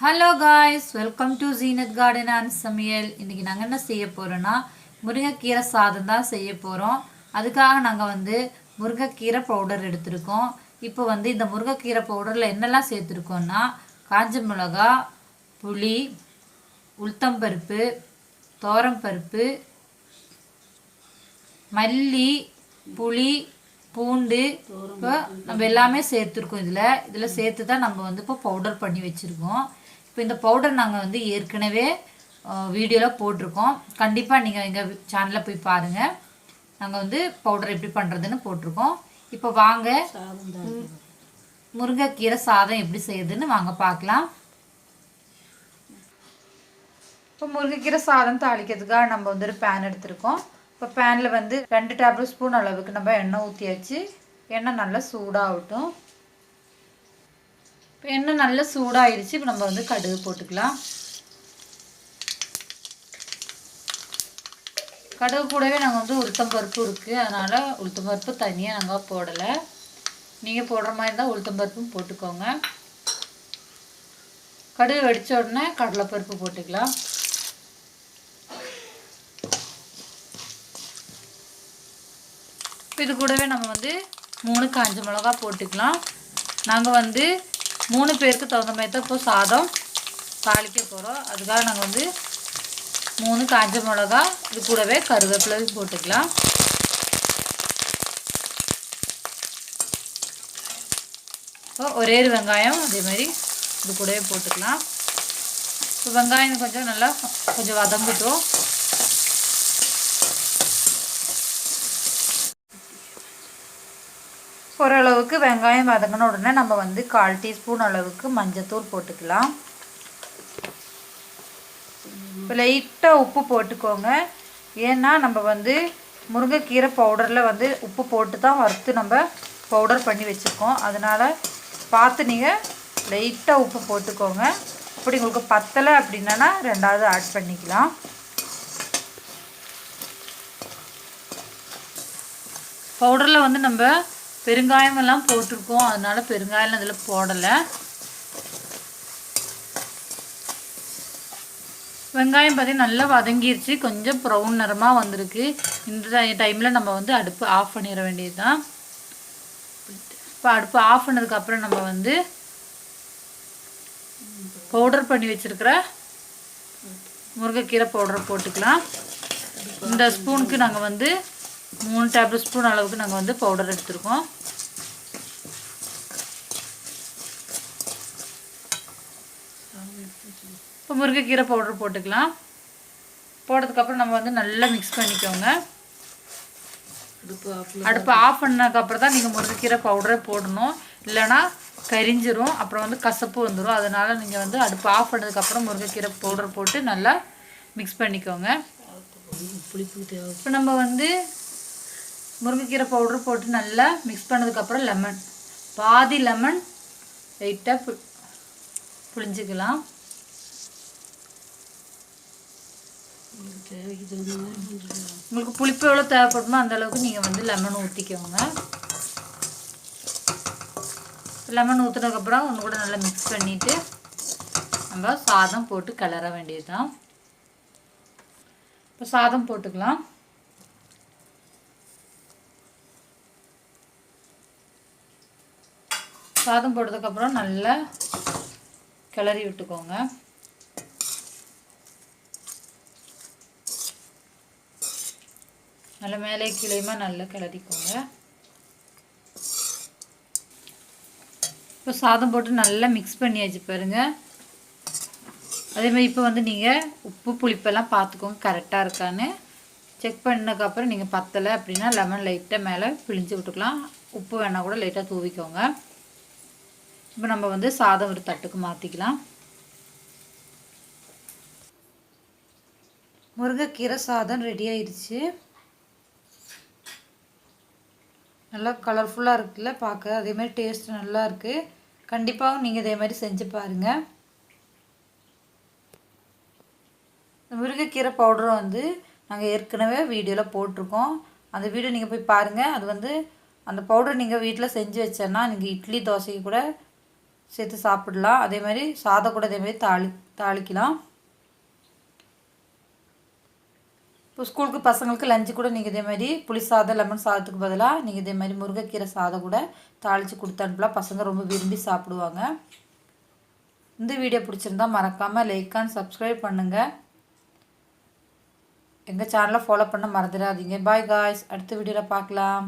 Hello guys welcome to Zeenat garden and சமையல் இன்றைக்கி நாங்கள் என்ன செய்ய போகிறோன்னா முருங்கைக்கீரை சாதம் தான் செய்ய போகிறோம் அதுக்காக நாங்கள் வந்து முருங்கைக்கீரை பவுடர் எடுத்திருக்கோம். இப்போ வந்து இந்த முருங்கைக்கீரை பவுடரில் என்னெல்லாம் சேர்த்துருக்கோன்னா காஞ்ச மிளகா புளி உளுத்தம்பருப்பு பருப்பு மல்லி புளி பூண்டு இப்போ நம்ம எல்லாமே சேர்த்துருக்கோம் இதில். இதில் சேர்த்து தான் நம்ம வந்து இப்போ பவுடர் பண்ணி வச்சுருக்கோம். இப்போ இந்த பவுடர் நாங்கள் வந்து ஏற்கனவே வீடியோவில் போட்டிருக்கோம். கண்டிப்பாக நீங்கள் எங்கள் சேனலில் போய் பாருங்கள் நாங்கள் வந்து பவுடர் எப்படி பண்ணுறதுன்னு போட்டிருக்கோம். இப்போ வாங்க. முருங்கைக்கீரை சாதம் எப்படி செய்யுதுன்னு வாங்க பார்க்கலாம் இப்போ முருங்கைக்கீரை சாதம் தாளிக்கிறதுக்காக நம்ம வந்து ஒரு பேன் எடுத்திருக்கோம். இப்போ பேனில் வந்து ரெண்டு டேபிள் ஸ்பூன் அளவுக்கு நம்ம எண்ணெய் ஊற்றியாச்சு எண்ணெய் நல்லா சூடாகட்டும். இப்போ எண்ணெய் நல்லா சூடாயிருச்சு. இப்போ நம்ம வந்து கடுகு போட்டுக்கலாம். கடுகு கூடவே நாங்கள் வந்து உளுத்தம் பருப்பு இருக்குது அதனால் உளுத்தம் பருப்பு தனியாக நாங்கள் போடலை. நீங்கள் போடுற மாதிரி இருந்தால் உளுத்தம் பருப்பும் போட்டுக்கோங்க. கடுகு வெடித்த உடனே கடலைப்பருப்பு போட்டுக்கலாம். இது கூடவே நம்ம வந்து மூணு காஞ்ச மிளகா போட்டுக்கலாம். நாங்கள் வந்து மூணு பேருக்கு தகுந்த மாதிரி தான் இப்போ சாதம் தாளிக்க போகிறோம் அதுக்காக நாங்கள் வந்து மூணு காஞ்ச மிளகா இது கூடவே கருவேப்பிலையும் போட்டுக்கலாம். இப்போ ஒரே ஒரு வெங்காயம் அதே மாதிரி இது கூடவே போட்டுக்கலாம். இப்போ வெங்காயம் கொஞ்சம் நல்லா கொஞ்சம் வதங்கட்டும். ஓரளவுக்கு வெங்காயம் வதங்கின உடனே நம்ம வந்து கால் டீஸ்பூன் அளவுக்கு மஞ்சத்தூள் போட்டுக்கலாம். இப்போ லைட்டாக உப்பு போட்டுக்கோங்க. ஏன்னா நம்ம வந்து முருங்கைக்கீரை பவுடரில் வந்து உப்பு போட்டு தான் வறுத்து நம்ம பவுடர் பண்ணி வச்சுருக்கோம். அதனால் பார்த்து நீங்கள் லைட்டாக உப்பு போட்டுக்கோங்க. அப்படி உங்களுக்கு பத்தலை அப்படின்னா ரெண்டாவது ஆட் பண்ணிக்கலாம். பவுடரில் வந்து நம்ம பெருங்காயம் எல்லாம் போட்டிருக்கோம். அதனால பெருங்காயம் அதில் போடலை. வெங்காயம் பார்த்தீங்கன்னா நல்லா வதங்கிருச்சு. கொஞ்சம் ப்ரௌன் நிறமாக வந்திருக்கு. இந்த டைமில் நம்ம வந்து அடுப்பு ஆஃப் பண்ணிட வேண்டியது தான் இப்போ அடுப்பு ஆஃப் பண்ணதுக்கப்புறம் நம்ம வந்து பவுடர் பண்ணி வச்சுருக்கிற முருங்கைக்கீரை பவுடர் போட்டுக்கலாம். இந்த ஸ்பூனுக்கு நாங்கள் வந்து மூணு டேபிள் ஸ்பூன் அளவுக்கு நாங்கள் வந்து பவுடர் எடுத்திருக்கோம். இப்போ முருங்கைக்கீரை பவுடர் போட்டுக்கலாம். போட்டதுக்கப்புறம் நம்ம வந்து நல்லா மிக்ஸ் பண்ணிக்கோங்க. அடுப்பு ஆஃப் பண்ணதுக்கப்புறம் தான் நீங்கள் முருங்கைக்கீரை பவுடரை போடணும். இல்லைன்னா கரிஞ்சிரும். அப்புறம் வந்து கசப்பு வந்துடும் அதனால் நீங்கள் வந்து அடுப்பு ஆஃப் பண்ணதுக்கப்புறம் முருங்கைக்கீரை பவுடர் போட்டு நல்லா மிக்ஸ் பண்ணிக்கோங்க. இப்போ நம்ம வந்து முருங்கைக்கீரை பவுடர் போட்டு நல்லா மிக்ஸ் பண்ணதுக்கப்புறம் லெமன் பாதி லெமன் லைட்டாக பு புளிஞ்சிக்கலாம் உங்களுக்கு புளிப்பு எவ்வளோ தேவைப்படுமோ அந்தளவுக்கு நீங்கள் வந்து லெமன் ஊற்றிக்கோங்க லெமன் ஊற்றுனதுக்கப்புறம் ஒன்று கூட நல்லா மிக்ஸ் பண்ணிவிட்டு நம்ம சாதம் போட்டு கிளற வேண்டியது தான் இப்போ சாதம் போட்டுக்கலாம். சாதம் போட்டதுக்கப்புறம் நல்லா கிளறி விட்டுக்கோங்க. நல்லா மேலே கீழேயுமா நல்லா கிளறிக்கோங்க. இப்போ சாதம் போட்டு நல்லா மிக்ஸ் பண்ணியாச்சு பாருங்கள் அதே மாதிரி இப்போ வந்து நீங்கள் உப்பு புளிப்பெல்லாம் பார்த்துக்கோங்க கரெக்டாக இருக்கான்னு. செக் பண்ணதுக்கப்புறம் நீங்கள் பத்தலை அப்படின்னா லெமன் லைட்டாக மேலே பிழிஞ்சு விட்டுக்கலாம். உப்பு வேணால் கூட லைட்டாக தூவிக்கோங்க. இப்போ நம்ம வந்து சாதம் ஒரு தட்டுக்கு மாற்றிக்கலாம் முருங்கைக்கீரை சாதம் ரெடி ஆயிடுச்சு. நல்லா கலர்ஃபுல்லாக இருக்குல்ல பார்க்க அதே மாதிரி டேஸ்ட் நல்லா இருக்குது கண்டிப்பாகவும் நீங்கள் இதே மாதிரி செஞ்சு பாருங்கள் இந்த முருங்கைக்கீரை பவுடரை வந்து நாங்கள் ஏற்கனவே வீடியோவில் போட்டிருக்கோம். அந்த வீடியோ நீங்கள் போய் பாருங்கள் அது வந்து அந்த பவுடர் நீங்கள் வீட்டில் செஞ்சு வச்சேன்னா நீங்கள் இட்லி தோசைக்கு கூட சேர்த்து சாப்பிடலாம். அதே மாதிரி சாதம் கூட அதே மாதிரி தாளி தாளிக்கலாம். இப்போ ஸ்கூலுக்கு பசங்களுக்கு லஞ்சு கூட நீங்கள் இதே மாதிரி புளி சாதம் லெமன் சாதத்துக்கு பதிலாக நீங்கள் இதே மாதிரி முருங்கைக்கீரை சாதம் கூட தாளித்து கொடுத்து அனுப்பலாம். பசங்க ரொம்ப விரும்பி சாப்பிடுவாங்க. இந்த வீடியோ பிடிச்சிருந்தா மறக்காமல் லைக் அண்ட் சப்ஸ்கிரைப் பண்ணுங்கள் எங்கள் சேனலை ஃபாலோ பண்ண மறந்துடாதீங்க. பாய் காய்ஸ் அடுத்த வீடியோவில் பார்க்கலாம்.